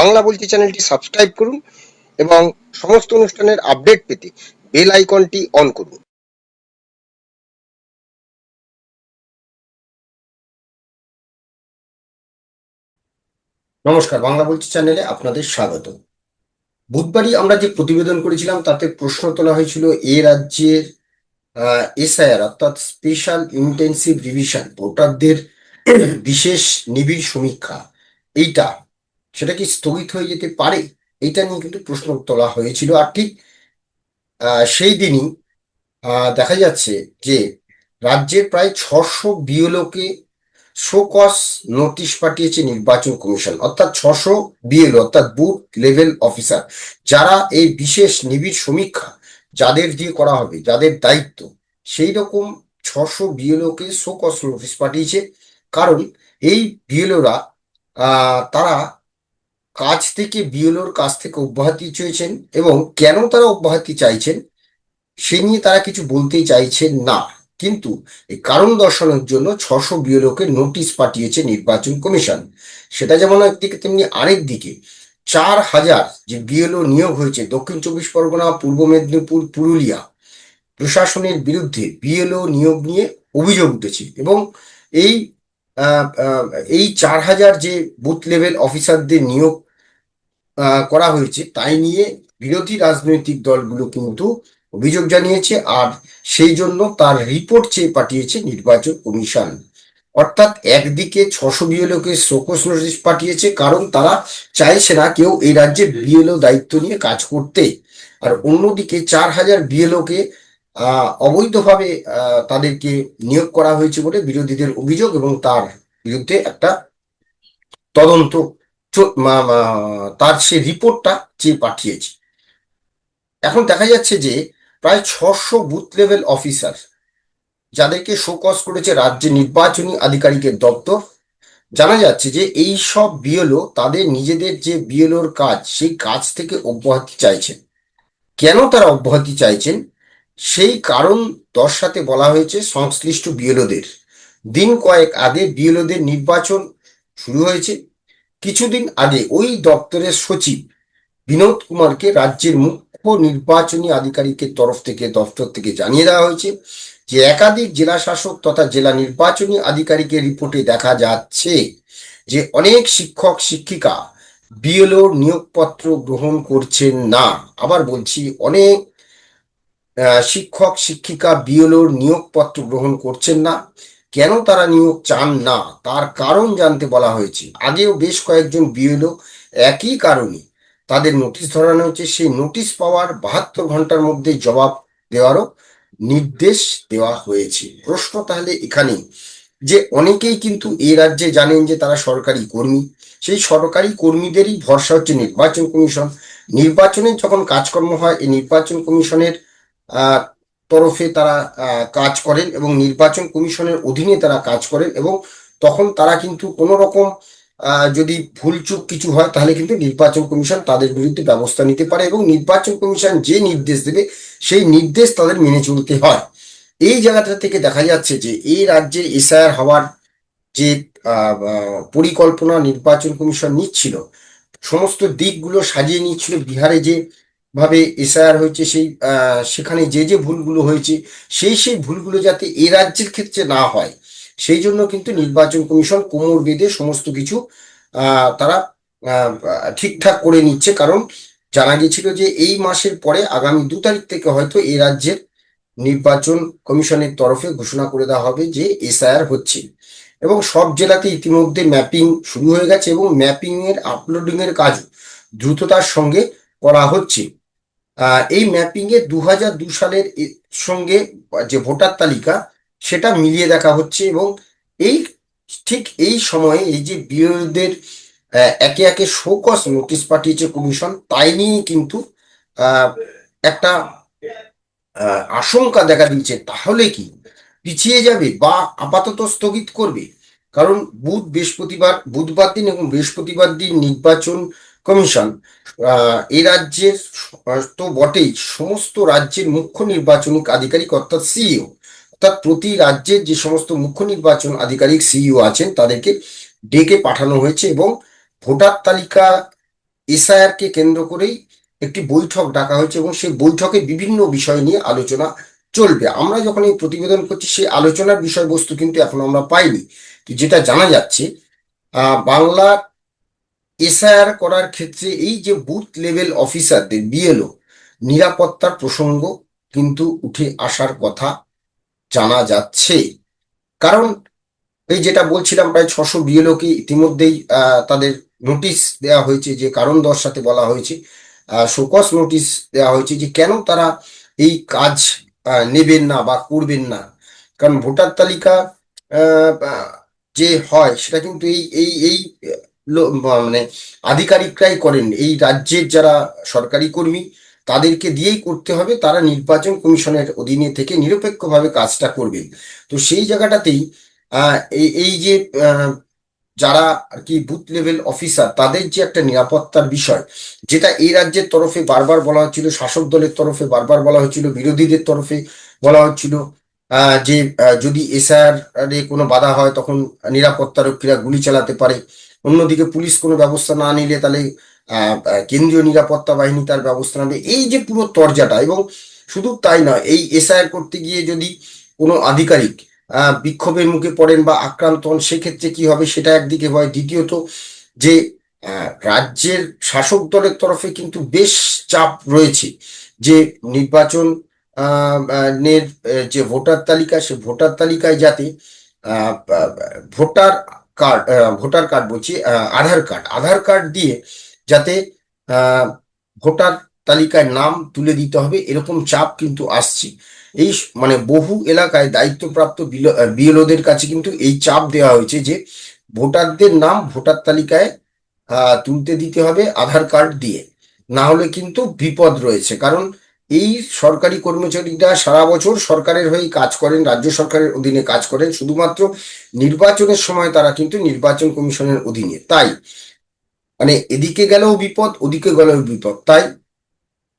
বাংলা বলছি চ্যানেলটি সাবস্ক্রাইব করুন এবং সমস্ত অনুষ্ঠানের আপডেট পেতে বেল আইকনটি অন করুন। নমস্কার, বাংলা বলছি চ্যানেলে আপনাদের স্বাগত। বুধবারই আমরা যে প্রতিবেদন করেছিলাম, তাতে প্রশ্ন তোলা হয়েছিল এ রাজ্যের এসআইআর অর্থাৎ স্পেশাল ইন্টেন্সিভ রিভিশন ভোটারদের বিশেষ নিবিড় সমীক্ষা, এইটা সেটা কি স্থগিত হয়ে যেতে পারে? এটা নিয়ে কিন্তু প্রশ্ন তোলা হয়েছিল। আর ঠিক সেই দিনই দেখা যাচ্ছে যে রাজ্যের প্রায় ছশো বিএলওকে শোকস নোটিশ পাঠিয়েছে নির্বাচন কমিশন, অর্থাৎ ছশো বিএলও, অর্থাৎ বুথ লেভেল অফিসার, যারা এই বিশেষ নিবিড় সমীক্ষা যাদের দিয়ে করা হবে, যাদের দায়িত্ব, সেই রকম ছশো বিএলওকে শোকস নোটিশ পাঠিয়েছে। কারণ এই বিএলওরা তারা কাজ থেকে বিএলওর কাছ থেকে অব্যাহতি চেয়েছেন এবং কেন তারা অব্যাহতি চাইছেন, সে নিয়ে তারা কিছু বলতেই চাইছেন না। কিন্তু এই কারণ দর্শানোর জন্য ছশো বিএলওকে নোটিশ পাঠিয়েছে নির্বাচন কমিশন। সেটা যেমন একদিকে, তেমনি আরেক দিকে। চার হাজার যে বিএলও নিয়োগ হয়েছে দক্ষিণ চব্বিশ পরগনা, পূর্ব মেদিনীপুর, পুরুলিয়া, প্রশাসনের বিরুদ্ধে বিএলও নিয়োগ নিয়ে অভিযোগ উঠেছে এবং এই এই চার হাজার যে বুথ লেভেল অফিসারদের নিয়োগ করা হয়েছে। তাই নিয়ে বিরোধী রাজনৈতিক দলগুলো কিন্তু অভিযোগ জানিয়েছে আর সেই জন্য তার রিপোর্ট চেয়ে পাঠিয়েছে নির্বাচন কমিশন। অর্থাৎ একদিকে ছশো বিএলওকে শোকস নোটিশ পাঠিয়েছে, কারণ তারা চাইছে না কেউ এই রাজ্যে বিএলও দায়িত্ব নিয়ে কাজ করতে। আর অন্যদিকে চার হাজার বিএলওকে অবৈধভাবে তাদেরকে নিয়োগ করা হয়েছে বলে বিরোধীদের অভিযোগ এবং তার বিরুদ্ধে একটা তদন্ত তার সে রিপোর্টটা চেয়ে পাঠিয়েছে। এখন দেখা যাচ্ছে যে প্রায় ছশো বুথ লেভেল অফিসার যাদেরকে শোকস করেছে রাজ্যের নির্বাচনী আধিকারিকের দপ্তর, জানা যাচ্ছে যে এই সব বিএলও তাদের নিজেদের যে বিএলওর কাজ, সেই কাজ থেকে অব্যাহতি চাইছেন। কেন তারা অব্যাহতি চাইছেন? সেই কারণ দর্শাতে বলা হয়েছে সংশ্লিষ্ট বিএলওদের। দিন কয়েক আগে বিএলওদের নির্বাচন শুরু হয়েছে। কিছুদিন আগে ওই দপ্তরের সচিব বিনোদ কুমারকে রাজ্যের মুখ্য নির্বাচনী আধিকারিকের তরফ থেকে, দপ্তর থেকে জানিয়ে দেওয়া হয়েছে যে একাধিক জেলা শাসক তথা জেলা নির্বাচনী আধিকারিকের রিপোর্টে দেখা যাচ্ছে যে অনেক শিক্ষক, শিক্ষিকা বিএলও নিয়োগপত্র গ্রহণ করছেন না। আবার বলছি, অনেক শিক্ষক, শিক্ষিকা বিএলওর নিয়োগপত্র গ্রহণ করছেন না। কেন তারা নিয়োগ চান না? তার কারণ জানতে বলা হয়েছে। আগেও বেশ কয়েকজন বিএলও একই কারণে তাদের নোটিশ ধরানো হয়েছে। সেই নোটিশ পাওয়ার বাহাত্তর ঘণ্টার মধ্যে জবাব দেওয়ারও নির্দেশ দেওয়া হয়েছে। প্রশ্ন তাহলে এখানে যে অনেকেই কিন্তু এই রাজ্যে জানেন যে তারা সরকারি কর্মী। সেই সরকারি কর্মীদেরই ভরসা হচ্ছে নির্বাচন কমিশন। নির্বাচনের যখন কাজকর্ম হয়, এই নির্বাচন কমিশনের তরফে তারা কাজ করেন এবং নির্বাচন কমিশনের অধীনে তারা কাজ করেন এবং তখন তারা কিন্তু কোনো রকম যদি ভুলচুক কিছু হয় তাহলে কিন্তু নির্বাচন কমিশন তাদের বিরুদ্ধে ব্যবস্থা নিতে পারে এবং নির্বাচন কমিশন যে নির্দেশ দেবে সেই নির্দেশ তাদের মেনে চলতে হয়। এই জায়গাটা থেকে দেখা যাচ্ছে যে এই রাজ্যের এসআইআর হওয়ার যে পরিকল্পনা নির্বাচন কমিশন নিচ্ছিল, সমস্ত দিকগুলো সাজিয়ে নিচ্ছিল। বিহারে যে ভাবে এসআইআর হয়েছে, সেই সেখানে যে যে ভুলগুলো হয়েছে, সেই সেই ভুলগুলো যাতে এ রাজ্যের ক্ষেত্রে না হয়, সেই জন্য কিন্তু নির্বাচন কমিশন কোমর বেঁধে সমস্ত কিছু তারা ঠিকঠাক করে নিচ্ছে। কারণ জানা গেছিল যে এই মাসের পরে আগামী দু তারিখ থেকে হয়তো এ রাজ্যের নির্বাচন কমিশনের তরফে ঘোষণা করে দেওয়া হবে যে এসআইআর হচ্ছে। এবং সব জেলাতে ইতিমধ্যে ম্যাপিং শুরু হয়ে গেছে এবং ম্যাপিং এর আপলোডিং এর কাজ দ্রুততার সঙ্গে করা হচ্ছে। এই ম্যাপিং এ দু হাজার দু সালের সঙ্গে যে ভোটার তালিকা, সেটা মিলিয়ে দেখা হচ্ছে এবং এই ঠিক এই সময়ে এই যে বিরোধীদের একে একে শোকস নোটিশ পাঠিয়েছে কমিশন, তাই নিয়ে কিন্তু একটা আশঙ্কা দেখা দিচ্ছে তাহলে কি? পিছিয়ে যাবে বা আপাতত স্থগিত করবে? কারণ বুধ বৃহস্পতিবার, বুধবার দিন এবং বৃহস্পতিবার দিন নির্বাচন কমিশন এই রাজ্যের তো বটেই সমস্ত রাজ্যের মুখ্য নির্বাচনী আধিকারিক অর্থাৎ সিইও অর্থাৎ প্রতি রাজ্যের যে সমস্ত মুখ্য নির্বাচন আধিকারিক সিইও আছেন তাদেরকে ডেকে পাঠানো হয়েছে এবং ভোটার তালিকা এসআইআর কে কেন্দ্র করেই একটি বৈঠক ডাকা হয়েছে এবং সেই বৈঠকে বিভিন্ন বিষয় নিয়ে আলোচনা চলবে। আমরা যখন এই প্রতিবেদন করছি, সেই আলোচনার বিষয়বস্তু কিন্তু এখনও আমরা পাইনি। যেটা জানা যাচ্ছে, আহ বাংলা এসআইআর করার ক্ষেত্রে এই যে বুথ লেভেল অফিসারদের বিএলও নিরাপত্তার প্রসঙ্গ কিন্তু উঠে আসার কথা জানা যাচ্ছে। কারণ এই যেটা বলছিলাম, প্রায় ছশো বিএলওকে ইতিমধ্যেই তাদের নোটিশ দেওয়া হয়েছে যে কারণ দর্শাতে বলা হয়েছে। শোকস নোটিশ দেওয়া হয়েছে যে কেন তারা এই কাজ নেবেন না বা করবেন না। কারণ ভোটার তালিকা যে হয় সেটা কিন্তু এই এই এই মানে আধিকারিকরাই করেন। এই রাজ্যের যারা সরকারি কর্মী, তাদেরকে দিয়েই করতে হবে। তারা নির্বাচন কমিশনের অধীনে থেকে নিরপেক্ষভাবে কাজটা করবেন। তো সেই জায়গাটাতেই এই যে যারা আর কি বুথ লেভেল অফিসার, তাদের যে একটা নিরাপত্তার বিষয়, যেটা এই রাজ্যের তরফে বারবার বলা হচ্ছিল, শাসক দলের তরফে বারবার বলা হচ্ছিল, বিরোধীদের তরফে বলা হচ্ছিল যে যদি এসআর এ কোনো বাধা হয়, তখন নিরাপত্তারক্ষীরা গুলি চালাতে পারে। অন্যদিকে পুলিশ কোনো ব্যবস্থা না নিলে তাহলে কেন্দ্রীয় নিরাপত্তা বাহিনী তার ব্যবস্থা নেবে। এই যে পুরো তরজাটা, এবং শুধু তাই নয়, এই এসআইআর করতে গিয়ে যদি কোনো আধিকারিক বিক্ষোভের মুখে পড়েন বা আক্রান্ত হন, সেক্ষেত্রে কি হবে সেটা একদিকে হয়। দ্বিতীয়ত, যে রাজ্যের শাসক দলের তরফে কিন্তু বেশ চাপ রয়েছে যে, নির্বাচন নের যে ভোটার তালিকা, সে ভোটার তালিকায় যাতে ভোটার কার্ড ভোটার কার্ড বলছি আধার কার্ড। আধার কার্ড দিয়ে যাতে ভোটার তালিকায় নাম তুলে দিতে হবে, এরকম চাপ কিন্তু আসছে। এই মানে বহু এলাকায় দায়িত্বপ্রাপ্ত বিএলওদের কাছে কিন্তু এই চাপ দেওয়া হয়েছে যে ভোটারদের নাম ভোটার তালিকায় তুলতে দিতে হবে আধার কার্ড দিয়ে। না হলে কিন্তু বিপদ রয়েছে। কারণ এই সরকারি কর্মচারীরা সারা বছর সরকারের হয়ে কাজ করেন, রাজ্য সরকারের অধীনে কাজ করেন। শুধুমাত্র নির্বাচনের সময় তারা কিন্তু নির্বাচন কমিশনের অধীনে। তাই মানে এদিকে গেলেও বিপদ, ওদিকে গেলেও বিপদ। তাই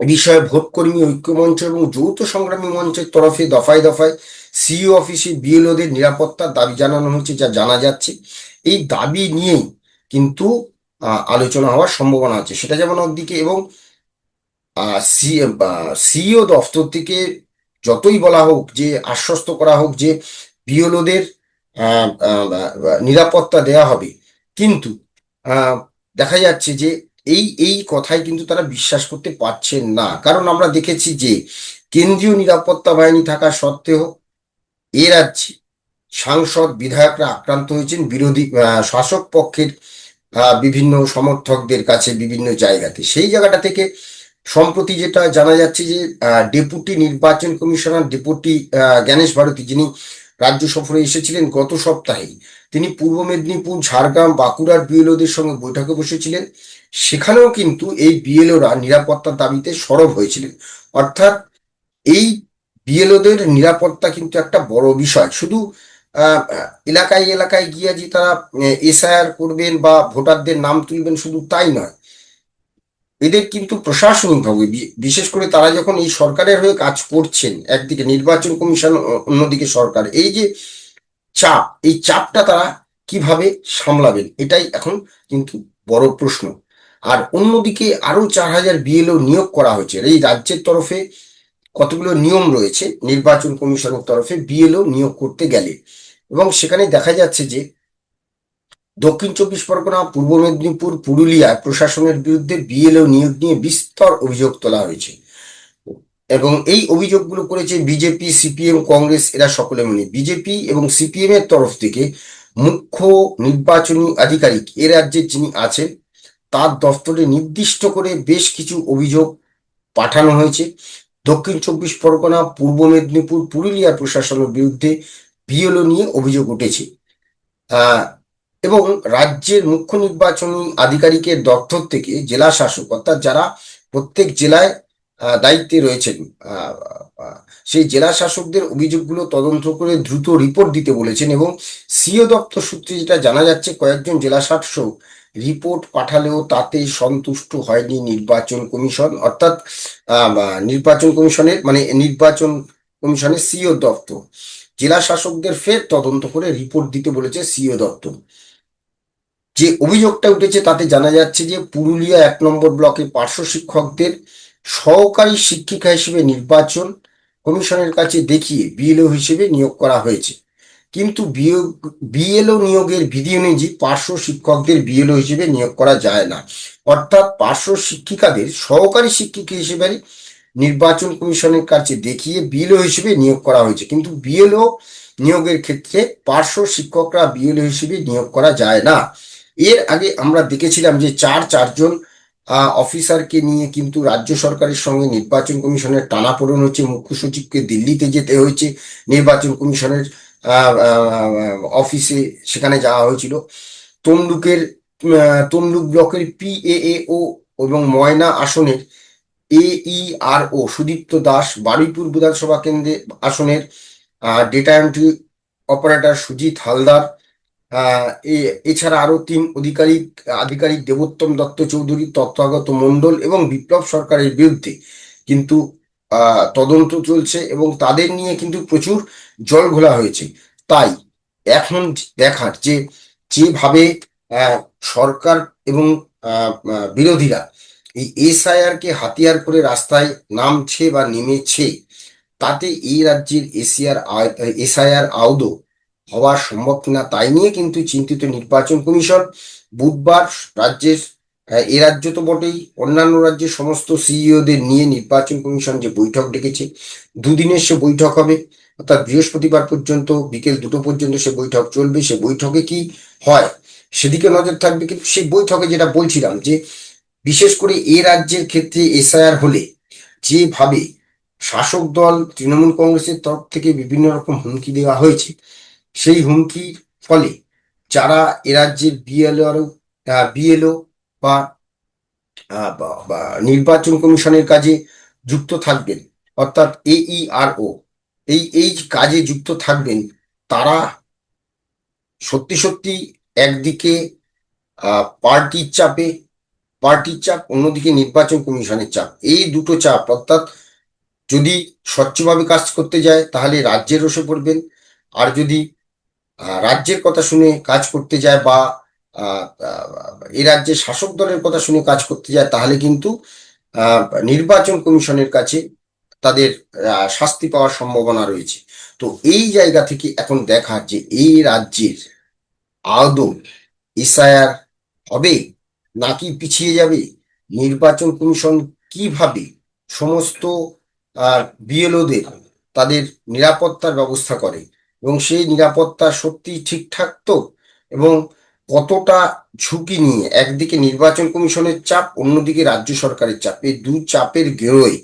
বিষয়ে ভোট কর্মী ঐক্য মঞ্চ এবং যৌথ সংগ্রামী মঞ্চের তরফে দফায় দফায় সিইও অফিসে বিএলওদের নিরাপত্তার দাবি জানানো হচ্ছে, যা জানা যাচ্ছে। এই দাবি নিয়েই কিন্তু আলোচনা হওয়ার সম্ভাবনা আছে। সেটা যেমন একদিকে এবং সিইও দফতর থেকে যতই বলা হোক যে, আশ্বস্ত করা হোক যে বিএলওদের নিরাপত্তা দেয়া হবে। কিন্তু দেখা যাচ্ছে যে, এই এই কথাই কিন্তু তারা বিশ্বাস করতে পারছেন না। কারণ আমরা দেখেছি যে, কেন্দ্রীয় নিরাপত্তা বাহিনী থাকা সত্ত্বেও এ রাজ্যে সাংসদ, বিধায়করা আক্রান্ত হয়েছেন, বিরোধী শাসক পক্ষের বিভিন্ন সমর্থকদের কাছে বিভিন্ন জায়গাতে। সেই জায়গাটা থেকে সম্প্রতি যেটা জানা যাচ্ছে যে ডেপুটি নির্বাচন কমিশনার ডেপুটি জ্ঞানেশ ভারতী যিনি রাজ্য সফরে এসেছিলেন গত সপ্তাহেই তিনি পূর্ব মেদিনীপুর, ঝাড়গ্রাম, বাঁকুড়ার বিএলওদের সঙ্গে বৈঠকে বসেছিলেন। সেখানেও কিন্তু এই বিএলওরা নিরাপত্তার দাবিতে সরব হয়েছিলেন। অর্থাৎ এই বিএলওদের নিরাপত্তা কিন্তু একটা বড় বিষয়। শুধু এলাকায় এলাকায় গিয়ে যে তারা এসআইআর করবেন বা ভোটারদের নাম তুলবেন শুধু তাই নয় এদের কিন্তু প্রশাসনিকভাবে বিশেষ করে তারা যখন এই সরকারের হয়ে কাজ করছেন, একদিকে নির্বাচন কমিশন অন্যদিকে সরকার, এই যে চাপ, এই চাপটা তারা কীভাবে সামলাবেন? এটাই এখন কিন্তু বড় প্রশ্ন। আর অন্যদিকে আরও চার হাজার বিএলও নিয়োগ করা হয়েছে। এই রাজ্যের তরফে কতগুলো নিয়ম রয়েছে, নির্বাচন কমিশনের তরফে বিএলও নিয়োগ করতে গেলে। এবং সেখানে দেখা যাচ্ছে যে দক্ষিণ চব্বিশ পরগনা, পূর্ব মেদিনীপুর পুরুলিয়ায় প্রশাসনের বিরুদ্ধে বিএলও নিয়োগ নিয়ে বিস্তর অভিযোগ তোলা হয়েছে। এবং এই অভিযোগগুলো করেছে বিজেপি সিপিএম কংগ্রেস, এরা সকলে মিলে। বিজেপি এবং সিপিএম এর তরফ থেকে মুখ্য নির্বাচনী আধিকারিক এ রাজ্যে যিনি আছেন, তার দফতরে নির্দিষ্ট করে বেশ কিছু অভিযোগ পাঠানো হয়েছে। দক্ষিণ চব্বিশ পরগনা, পূর্ব মেদিনীপুর, পুরুলিয়া প্রশাসনের বিরুদ্ধে বিএলও নিয়ে অভিযোগ উঠেছে। এবং রাজ্যের মুখ্য নির্বাচনী আধিকারিকের দপ্তর থেকে জেলা শাসক, অর্থাৎ যারা প্রত্যেক জেলায় দায়িত্বে রয়েছেন সেই জেলা শাসকদের অভিযোগগুলো তদন্ত করে দ্রুত রিপোর্ট দিতে বলেছেন এবং সিও দপ্তর সূত্রে যেটা জানা যাচ্ছে, কয়েকজন জেলা শাসক রিপোর্ট পাঠালেও তাতে সন্তুষ্ট হয়নি নির্বাচন কমিশন, অর্থাৎ নির্বাচন কমিশনের মানে নির্বাচন কমিশনের সিও দপ্তর। জেলা শাসকদের ফের তদন্ত করে রিপোর্ট দিতে বলেছে সিও দপ্তর। যে অভিযোগটা উঠেছে তাতে জানা যাচ্ছে যে পুরুলিয়া এক নম্বর ব্লকে পার্শ্ব শিক্ষকদের সহকারী শিক্ষিকা হিসেবে নির্বাচন কমিশনের কাছে দেখিয়ে বিএলও হিসেবে নিয়োগ করা হয়েছে। কিন্তু বিএলও নিয়োগের বিধি অনুযায়ী পার্শ্ব শিক্ষকদের বিএলও হিসেবে নিয়োগ করা যায় না। অর্থাৎ পার্শ্ব শিক্ষিকাদের সহকারী শিক্ষিকা হিসেবে নির্বাচন কমিশনের কাছে দেখিয়ে বিএলও হিসেবে নিয়োগ করা হয়েছে। কিন্তু বিএলও নিয়োগের ক্ষেত্রে পার্শ্ব শিক্ষকরা বিএলও হিসেবে নিয়োগ করা যায় না। এর আগে আমরা দেখেছিলাম যে চার চারজন অফিসারকে নিয়ে কিন্তু রাজ্য সরকারের সঙ্গে নির্বাচন কমিশনের টানাপোড়েন হচ্ছে। মুখ্য সচিবকে দিল্লিতে যেতে হয়েছে। নির্বাচন কমিশনের অফিসে সেখানে যাওয়া হয়েছিল। তমলুকের তমলুক ব্লকের পিএএও এবং ময়না আসনের এইআরও ও সুদীপ্ত দাস বারুইপুর বিধানসভা কেন্দ্রে আসনের data entry operator Sujit Haldar এছাড়া আরও তিন অধিকারিক, আধিকারিক দেবোত্তম দত্ত চৌধুরী তত্ত্বাগত মণ্ডল এবং বিপ্লব সরকারের বিরুদ্ধে কিন্তু তদন্ত চলছে এবং তাদের নিয়ে কিন্তু প্রচুর জল ঘোলা হয়েছে। তাই এখন দেখার যে, যেভাবে সরকার এবং বিরোধীরা এই এসআইআর কে হাতিয়ার করে রাস্তায় নামছে বা নেমেছে, তাতে এই রাজ্যের এসিআর এসআইআর আউদো হওয়া সম্ভব কিনা তাই নিয়ে কিন্তু চিন্তিত নির্বাচন কমিশন বুধবার রাজ্যের এ রাজ্য তো বটেই, অন্যান্য রাজ্যের সমস্ত সিইওদের নিয়ে নির্বাচন কমিশন যে বৈঠক ডেকেছে, দুদিনের সে বৈঠক হবে। অর্থাৎ বৃহস্পতিবার পর্যন্ত, বিকেল দুটো পর্যন্ত সে বৈঠক চলবে। সে বৈঠকে কি হয় সেদিকে নজর থাকবে কিন্তু সেই বৈঠকে যেটা বলছিলাম যে, বিশেষ করে এ রাজ্যের ক্ষেত্রে এসআইআর হলে যেভাবে শাসক দল, তৃণমূল কংগ্রেসের তরফ থেকে বিভিন্ন রকম হুমকি দেওয়া হয়েছে সেই হুমকির ফলে যারা এ রাজ্যের বিএলও বিএলও বা নির্বাচন কমিশনের কাজে যুক্ত থাকবেন, অর্থাৎ এইআরও এই এই কাজে যুক্ত থাকবেন, তারা সত্যি সত্যি একদিকে পার্টির চাপে, পার্টির চাপ, অন্যদিকে নির্বাচন কমিশনের চাপ। এই দুটো চাপ, অর্থাৎ যদি স্বচ্ছভাবে কাজ করতে যায়, তাহলে রাজ্যের রসে পড়বেন, আর যদি রাজ্যের কথা শুনে কাজ করতে যায় বা এই রাজ্যের শাসক দলের কথা শুনে কাজ করতে যায়, তাহলে কিন্তু নির্বাচন কমিশনের কাছে তাদের শাস্তি পাওয়ার সম্ভাবনা রয়েছে। তো এই জায়গা থেকে এখন দেখা যে এই রাজ্যের আদৌ এসআইআর হবে নাকি পিছিয়ে যাবে? নির্বাচন কমিশন কীভাবে সমস্ত বিএলওদের তাদের নিরাপত্তার ব্যবস্থা করে? এবং সেই নিরাপত্তা সত্যি ঠিকঠাক তো? এবং কতটা ঝুঁকি নিয়ে একদিকে নির্বাচন কমিশনের চাপ, অন্যদিকে রাজ্য সরকারের চাপ? এই দু চাপের গেরোয়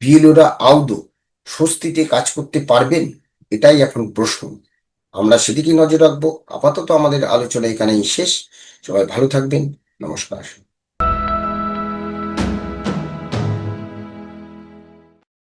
বিএলওরা আউদো স্বস্তিতে কাজ করতে পারবেন? এটাই এখন প্রশ্ন। আমরা সেদিকে নজর রাখব। আপাতত আমাদের আলোচনা এখানেই শেষ। সবাই ভালো থাকবেন। নমস্কার।